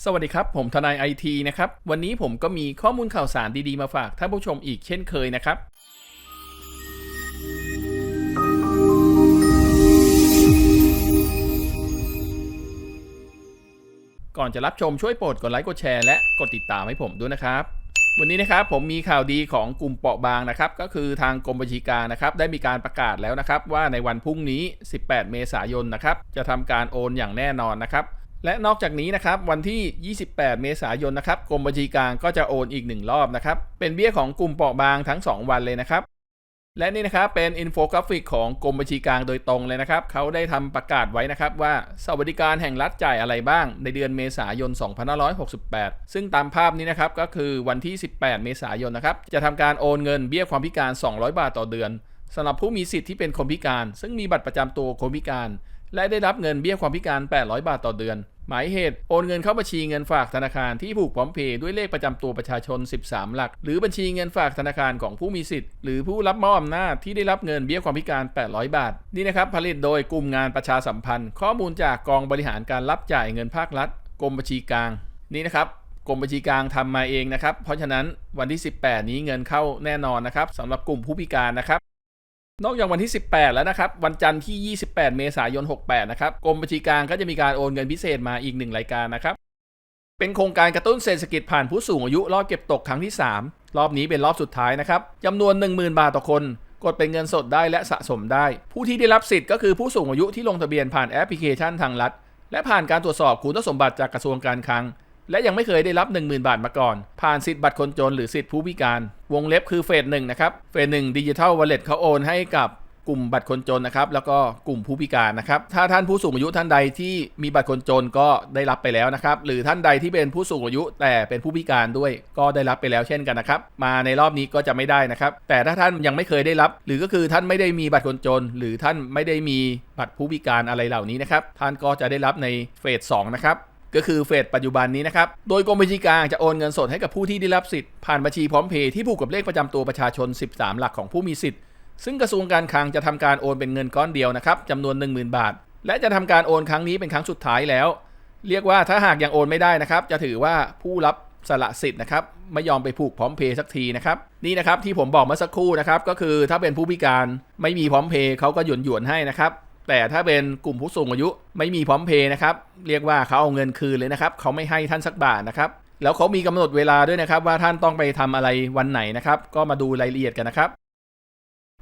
สวัสดีครับ ผมทนายไอทีนะครับ วันนี้ผมก็มีข้อมูลข่าวสารดี ๆ มาฝากท่านผู้ชมอีกเช่นเคยนะครับ ก่อนจะรับชมช่วยโปรดกดไลค์กดแชร์และกดติดตามให้ผมด้วยนะครับ วันนี้นะครับผมมีข่าวดีของกลุ่มเปราะบางนะครับ ก็คือทางกรมบัญชีกลารนะครับ ได้มีการประกาศแล้วนะครับ ว่าในวันพรุ่งนี้ 18 เมษายนนะครับ จะทำการโอนอย่างแน่นอนนะครับ และนอกจากนี้นะครับวันที่ 28 เมษายนนะครับกรมบัญชีกลางก็จะโอนอีก 1 รอบนะครับเป็นเบี้ยของกลุ่มเปราะบางทั้ง 2 วันเลยนะครับและนี่นะครับเป็นอินโฟกราฟิกของกรมบัญชีกลางโดยตรงเลยนะครับเขาได้ทำประกาศไว้นะครับว่าสวัสดิการแห่งรัฐจ่ายอะไรบ้าง ในเดือนเมษายน 2568 ซึ่งตามภาพนี้นะครับก็คือวันที่ 18 เมษายนนะครับจะทำการโอนเงินเบี้ยความพิการ 200 บาทต่อเดือนสำหรับผู้มีสิทธิ์ที่เป็นคนพิการ ซึ่งมีบัตรประจำตัวคนพิการ และได้รับเงินเบี้ยความพิการ 800 บาทต่อเดือน หมายเหตุโอนเงินเข้าบัญชีเงินฝากธนาคารที่ผูกพร้อมเพย์ด้วยเลขประจำตัวประชาชน 13 หลัก หรือบัญชีเงินฝากธนาคารของผู้มีสิทธิ์หรือผู้รับมอบอำนาจที่ได้รับเงินเบี้ยความพิการ 800 บาท นี่นะครับผลิตโดยกลุ่มงานประชาสัมพันธ์ ข้อมูลจากกองบริหารการรับจ่ายเงินภาครัฐกรมบัญชีกลางนี่นะครับกรมบัญชีกลางทำมาเองนะครับ เพราะฉะนั้นวันที่ 18 นี้เงินเข้าแน่นอนนะครับสำหรับกลุ่มผู้พิการนะครับ นอกจากวันที่ 18 แล้วนะครับ วันจันทร์ที่ 28 เมษายน 68 นะครับ กรมบัญชีกลางก็จะมีการโอนเงินพิเศษมาอีกหนึ่งรายการนะครับ เป็นโครงการกระตุ้นเศรษฐกิจผ่านผู้สูงอายุรอบเก็บตกครั้งที่ 3 รอบนี้เป็นรอบสุดท้ายนะครับจำนวน 10,000 บาทต่อคน กดเป็นเงินสดได้และสะสมได้ ผู้ที่ได้รับสิทธิ์ก็คือผู้สูงอายุที่ลงทะเบียนผ่านแอปพลิเคชันทางรัฐ และผ่านการตรวจสอบคุณสมบัติจากกระทรวงการคลัง และยังไม่เคยได้รับ 10,000 บาทมาก่อน ผ่านสิทธิ์บัตรคนจนหรือสิทธิ์ผู้พิการ วงเล็บคือเฟสหนึ่งนะครับ เฟสหนึ่งดิจิทัลวอลเล็ตเขาโอนให้กับกลุ่มบัตรคนจนนะครับ แล้วก็กลุ่มผู้พิการนะครับ ถ้าท่านผู้สูงอายุท่านใดที่มีบัตรคนจนก็ได้รับไปแล้วนะครับ หรือท่านใดที่เป็นผู้สูงอายุแต่เป็นผู้พิการด้วย ก็ได้รับไปแล้วเช่นกันนะครับ มาในรอบนี้ก็จะไม่ได้นะครับ แต่ถ้าท่านยังไม่เคยได้รับ หรือก็คือท่านไม่ได้มีบัตรคนจน หรือท่านไม่ได้มีบัตรผู้พิการอะไรเหล่านี้นะครับ ท่านก็จะได้รับในเฟสสองนะครับ ก็คือเฟสปัจจุบันนี้นะครับ โดยกรมบัญชีกลางจะโอนเงินสดให้กับผู้ที่ได้รับสิทธิ์ผ่านบัญชีพร้อมเพย์ที่ผูกกับเลขประจำตัวประชาชน 13 หลักของผู้มีสิทธิ์ ซึ่งกระทรวงการคลังจะทำการโอนเป็นเงินก้อนเดียวนะครับจำนวน 10,000 บาท และจะทำการโอนครั้งนี้เป็นครั้งสุดท้ายแล้ว เรียกว่าถ้าหากยังโอนไม่ได้นะครับ จะถือว่าผู้รับสละสิทธิ์นะครับไม่ยอมไปผูกพร้อมเพย์สักทีนะครับนี่นะครับที่ผมบอกเมื่อสักครู่นะครับก็คือถ้าเป็นผู้พิการไม่มีพร้อมเพย์เขาก็หยวนหยวนให้นะครับ แต่ถ้าเป็นกลุ่มผู้สูงอายุไม่มีพร้อมเพย์นะครับเรียกว่าเขาเอาเงินคืนเลยนะครับเขาไม่ให้ท่านสักบาทนะครับแล้วเขามีกำหนดเวลาด้วยนะครับ ว่าท่านต้องไปทำอะไรวันไหนนะครับ ก็มาดูรายละเอียดกันนะครับ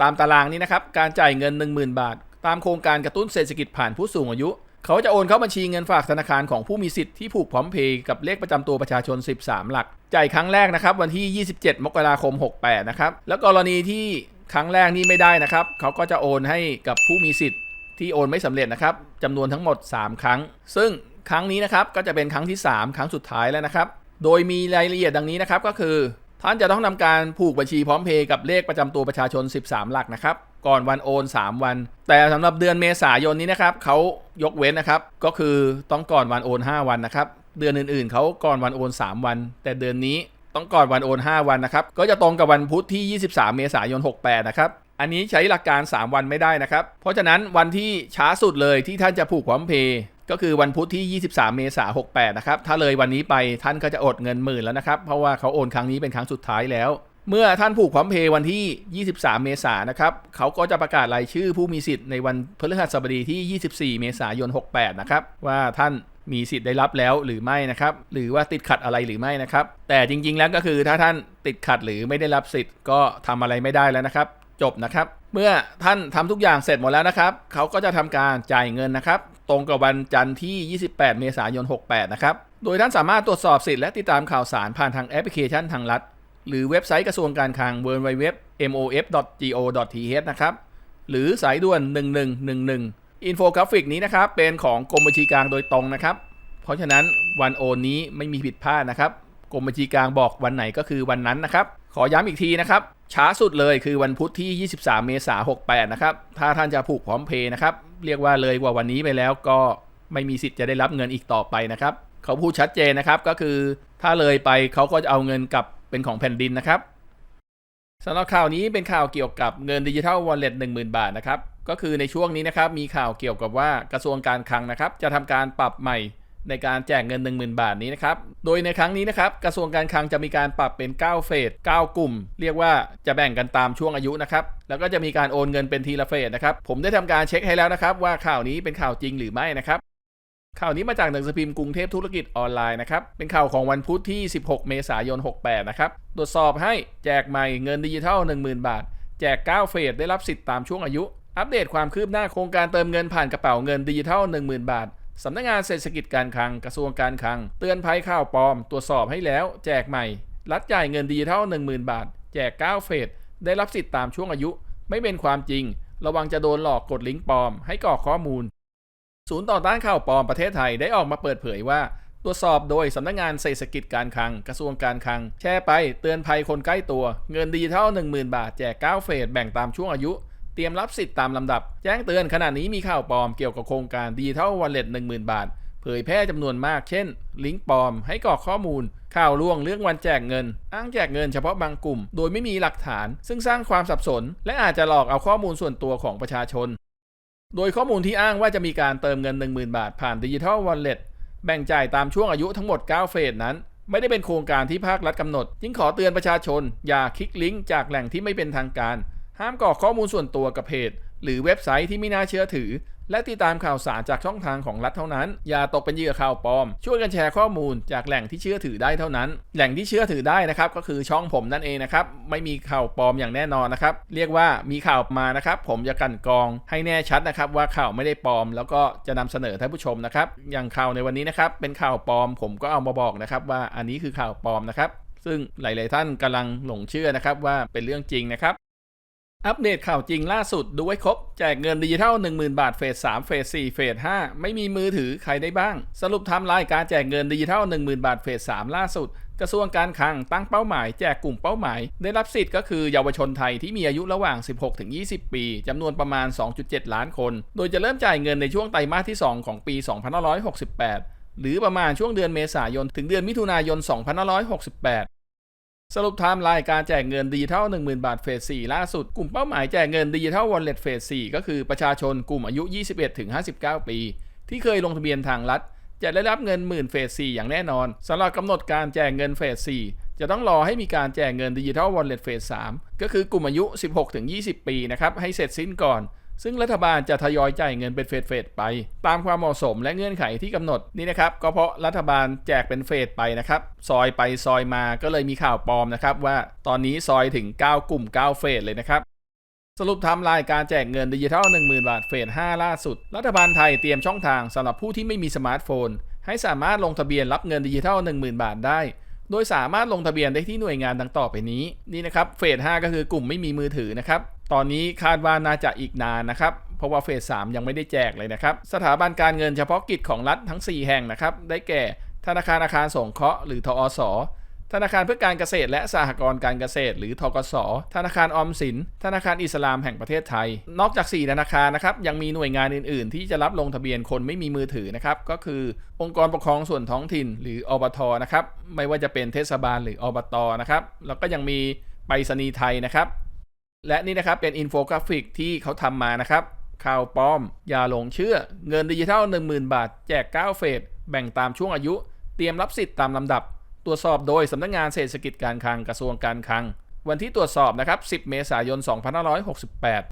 ตามตารางนี้นะครับการจ่ายเงิน 10,000 บาท ตามโครงการกระตุ้นเศรษฐกิจผ่านผู้สูงอายุเขาจะโอนเข้าบัญชีเงินฝากธนาคารของผู้มีสิทธิ์ที่ผูกพร้อมเพย์กับเลขประจำตัวประชาชน 13 หลัก จ่ายครั้งแรกนะครับ วันที่ 27 มกราคม 68 นะครับ แล้วกรณีที่ครั้งแรกนี่ไม่ได้นะครับ เขาก็จะโอนให้กับผู้มีสิทธิ์ ที่โอนไม่สำเร็จนะครับจำนวนทั้งหมด 3 ครั้ง ซึ่งครั้งนี้นะครับก็จะเป็นครั้งที่ 3 ครั้งสุดท้ายแล้วนะครับ โดยมีรายละเอียดดังนี้นะครับก็คือ ท่านจะต้องทำการผูกบัญชีพร้อมเพย์กับเลขประจำตัวประชาชน 13 หลักนะครับก่อนวันโอน 3 วัน แต่สำหรับเดือนเมษายนนี้นะครับเขายกเว้นนะครับ ก็คือต้องก่อนวันโอน 5 วันนะครับ เดือนอื่นๆเขาก่อนวันโอน 3 วัน แต่เดือนนี้ต้องก่อนวันโอน 5 วันนะครับ ก็จะตรงกับวันพุธที่ 23 เมษายน 68 นะครับ อันนี้ใช้หลักการ 3 วันไม่ได้นะครับ เพราะฉะนั้นวันที่ช้าสุดเลยที่ท่านจะผูกพร้อมเพย์ก็คือวันพุธที่ 23 เมษายน 68 นะครับ ถ้าเลยวันนี้ไปท่านก็จะอดเงินหมื่นแล้วนะครับ เพราะว่าเขาโอนครั้งนี้เป็นครั้งสุดท้ายแล้ว เมื่อท่านผูกพร้อมเพย์วันที่ 23 เมษายนนะครับเขาก็จะประกาศรายชื่อผู้มีสิทธิ์ในวันพฤหัสบดีที่ 24 เมษายน 68 นะครับ ว่าท่านมีสิทธิ์ได้รับแล้วหรือไม่นะครับ หรือว่าติดขัดอะไรหรือไม่นะครับ แต่จริงๆแล้วก็คือถ้าท่านติดขัดหรือไม่ได้รับสิทธิ์ก็ทำอะไรไม่ได้แล้วนะครับ จบนะครับ เมื่อท่านทำทุกอย่างเสร็จหมดแล้วนะครับเขาก็จะทำการจ่ายเงินนะครับ ตรงกับวันจันทร์ที่ 28 เมษายน 68 นะครับ โดยท่านสามารถตรวจสอบสิทธิ์และติดตามข่าวสารผ่านทางแอปพลิเคชันทางรัฐ หรือเว็บไซต์กระทรวงการคลัง www.mof.go.th นะครับ หรือสายด่วน 1111 อินโฟกราฟิกนี้นะครับเป็นของกรมบัญชีกลางโดยตรงนะครับ เพราะฉะนั้นวันโอนนี้ไม่มีผิดพลาดนะครับกรมบัญชีกลางบอกวันไหนก็คือวันนั้นนะครับ ขอย้ำอีกทีนะครับ ช้าสุดเลยคือวันพุธที่ 23 เมษายน 68 นะครับ ถ้าท่านจะผูกพร้อมเพย์นะครับ เรียกว่าเลยกว่าวันนี้ไปแล้วก็ไม่มีสิทธิ์จะได้รับเงินอีกต่อไปนะครับ เขาพูดชัดเจนนะครับก็คือถ้าเลยไปเขาก็จะเอาเงินกลับเป็นของแผ่นดินนะครับสำหรับข่าวนี้เป็นข่าวเกี่ยวกับเงินดิจิทัลวอลเล็ต10,000บาทนะครับ ก็คือในช่วงนี้นะครับมีข่าวเกี่ยวกับว่ากระทรวงการคลังนะครับ จะทำการปรับใหม่ ในการแจกเงิน 10,000 บาทนี้นะครับ โดยในครั้งนี้นะครับ กระทรวงการคลังจะมีการปรับเป็น 9 เฟส 9 กลุ่ม เรียกว่าจะแบ่งกันตามช่วงอายุนะครับ แล้วก็จะมีการโอนเงินเป็นทีละเฟสนะครับ ผมได้ทำการเช็คให้แล้วนะครับ ว่าข่าวนี้เป็นข่าวจริงหรือไม่นะครับ ข่าวนี้มาจากหนังสือพิมพ์กรุงเทพธุรกิจออนไลน์นะครับ เป็นข่าวของวันพุธที่ 16 เมษายน 68 นะครับ ตรวจสอบให้แจกใหม่เงินดิจิทัล 10,000 บาท แจก 9 เฟส ได้รับสิทธิ์ตามช่วงอายุ อัปเดตความคืบหน้าโครงการเติมเงินผ่านกระเป๋าเงินดิจิทัล 10,000 บาท สำนักงานเศรษฐกิจการคลังกระทรวงการคลัง เตือนภัยข่าวปลอม ตรวจสอบให้แล้ว แจกใหม่ รัดจ่ายเงินดิจิทัล10,000 บาท แจก 9 เฟสได้รับสิทธิ์ตามช่วงอายุ ไม่เป็นความจริง ระวังจะโดนหลอกกดลิงก์ปลอม ให้กรอกข้อมูล ศูนย์ต่อต้านข่าวปลอมประเทศไทยได้ออกมาเปิดเผยว่า ตรวจสอบโดยสำนักงานเศรษฐกิจการคลังกระทรวงการคลัง แชร์ไป เตือนภัยคนใกล้ตัว เงินดิจิทัล10,000 บาท แจก 9 เฟสแบ่งตามช่วงอายุ เตรียมรับสิทธิ์ตามลำดับ แจ้งเตือนขณะนี้มีข่าวปลอมเกี่ยวกับโครงการดิจิทัลวอลเล็ต10,000บาท เผยแพร่จำนวนมาก เช่น ลิงก์ปลอม ให้กรอกข้อมูล ข่าวลวงเรื่องวันแจกเงิน อ้างแจกเงินเฉพาะบางกลุ่ม โดยไม่มีหลักฐาน ซึ่งสร้างความสับสน และอาจจะหลอกเอาข้อมูลส่วนตัวของประชาชน โดยข้อมูลที่อ้างว่าจะมีการเติมเงิน 10,000 บาท ผ่านดิจิทัลวอลเล็ตแบ่งจ่ายตามช่วงอายุทั้งหมด 9 เฟสนั้นไม่ได้เป็นโครงการที่ภาครัฐกำหนด จึงขอเตือนประชาชน อย่าคลิกลิงก์จากแหล่งที่ไม่เป็นทางการ ห้ามกรอกข้อมูลส่วนตัวกับเพจ หรือเว็บไซต์ที่ไม่น่าเชื่อถือ และติดตามข่าวสารจากช่องทางของรัฐเท่านั้น อย่าตกเป็นเหยื่อข่าวปลอม ช่วยกันแชร์ข้อมูลจากแหล่งที่เชื่อถือได้เท่านั้น แหล่งที่เชื่อถือได้นะครับก็คือช่องผมนั่นเองนะครับ ไม่มีข่าวปลอมอย่างแน่นอนนะครับ เรียกว่ามีข่าวมานะครับ ผมจะกันกรองให้แน่ชัดนะครับ ว่าข่าวไม่ได้ปลอม แล้วก็จะนำเสนอท่านผู้ชมนะครับ อย่างข่าวในวันนี้นะครับเป็นข่าวปลอม ผมก็เอามาบอกนะครับว่าอันนี้คือข่าวปลอมนะครับซึ่งหลาย ๆ ท่านกำลังหลงเชื่อนะครับว่าเป็นเรื่องจริงนะครับ อัปเดตข่าวจริงล่าสุดดูไว้ครบ แจกเงินดิจิทัล 10,000 บาทเฟส 3 เฟส 4 เฟส 5 ไม่มีมือถือใครได้บ้าง สรุปไทม์ไลน์การแจกเงินดิจิทัล 10,000 บาทเฟส 3 ล่าสุด กระทรวงการคลังตั้งเป้าหมายแจกกลุ่มเป้าหมาย ได้รับสิทธิ์ก็คือเยาวชนไทยที่มีอายุระหว่าง 16-20 ปีจำนวนประมาณ 2.7 ล้านคน โดยจะเริ่มจ่ายเงินในช่วงไตรมาสที่ 2 ของปี 2568 หรือประมาณช่วงเดือนเมษายนถึงเดือนมิถุนายน 2568 สรุปไทม์ไลน์การแจกเงินดิจิทัล10,000 บาทเฟส 4 ล่าสุด กลุ่มเป้าหมายแจกเงินดิจิทัลวอลเล็ตเฟส 4 ก็คือประชาชนกลุ่มอายุ 21-59 ปี ที่เคยลงทะเบียนทางรัฐ จะได้รับเงินหมื่นเฟส 4 อย่างแน่นอนสำหรับกำหนดการแจกเงินเฟส 4 จะต้องรอให้มีการแจกเงินดิจิทัลวอลเล็ตเฟส 3 ก็คือกลุ่มอายุ 16-20 ปีนะครับให้เสร็จสิ้นก่อน ซึ่งรัฐบาลจะทยอยจ่ายเงินเป็นเฟสเฟสไป ตามความเหมาะสมและเงื่อนไขที่กำหนดนี่นะครับก็เพราะรัฐบาลแจกเป็นเฟสไปนะครับซอยไปซอยมาก็เลยมีข่าวปลอมนะครับว่าตอนนี้ซอยถึง 9 กลุ่ม 9 เฟสเลยนะครับสรุปทม์ไลน์การแจกเงินดิจิทัล 10,000 บาทเฟส 5 ล่าสุด รัฐบาลไทยเตรียมช่องทางสำหรับผู้ที่ไม่มีสมาร์ทโฟน ให้สามารถลงทะเบียนรับเงินดิจิทัล 10,000 บาทได้ โดยสามารถลงทะเบียนได้ที่หน่วยงานดังต่อไปนี้นี่นะครับเฟส 5 ก็คือกลุ่มไม่มีมือถือนะครับตอนนี้คาดว่าน่าจะอีกนานนะครับเพราะว่าเฟส 3 ยังไม่ได้แจกเลยนะครับ สถาบันการเงินเฉพาะกิจของรัฐทั้ง 4 แห่งนะครับ ได้แก่ ธนาคารอาคารสงเคราะห์หรือทอส ธนาคารเพื่อการเกษตรและสหกรณ์การเกษตร หรือทกส ธนาคารออมสิน ธนาคารอิสลามแห่งประเทศไทย นอกจาก 4 ธนาคารนะครับ ยังมีหน่วยงานอื่น ๆ ที่จะรับลงทะเบียนคนไม่มีมือถือนะครับ ก็คือองค์กรปกครองส่วนท้องถิ่น หรืออบทนะครับ ไม่ว่าจะเป็นเทศบาลหรืออบตนะครับ แล้วก็ยังมีไปรษณีย์ไทยนะครับ และนี่นะครับเป็นอินโฟกราฟิกที่เขาทำมานะครับ ข่าวปลอม อย่าหลงเชื่อ เงินดิจิทัล 10,000 บาท แจก 9 เฟส แบ่งตามช่วงอายุ เตรียมรับสิทธิ์ตามลำดับ ตรวจสอบโดยสำนักงานเศรษฐกิจการคลังกระทรวงการคลัง วันที่ตรวจสอบนะครับ 10 เมษายน 2568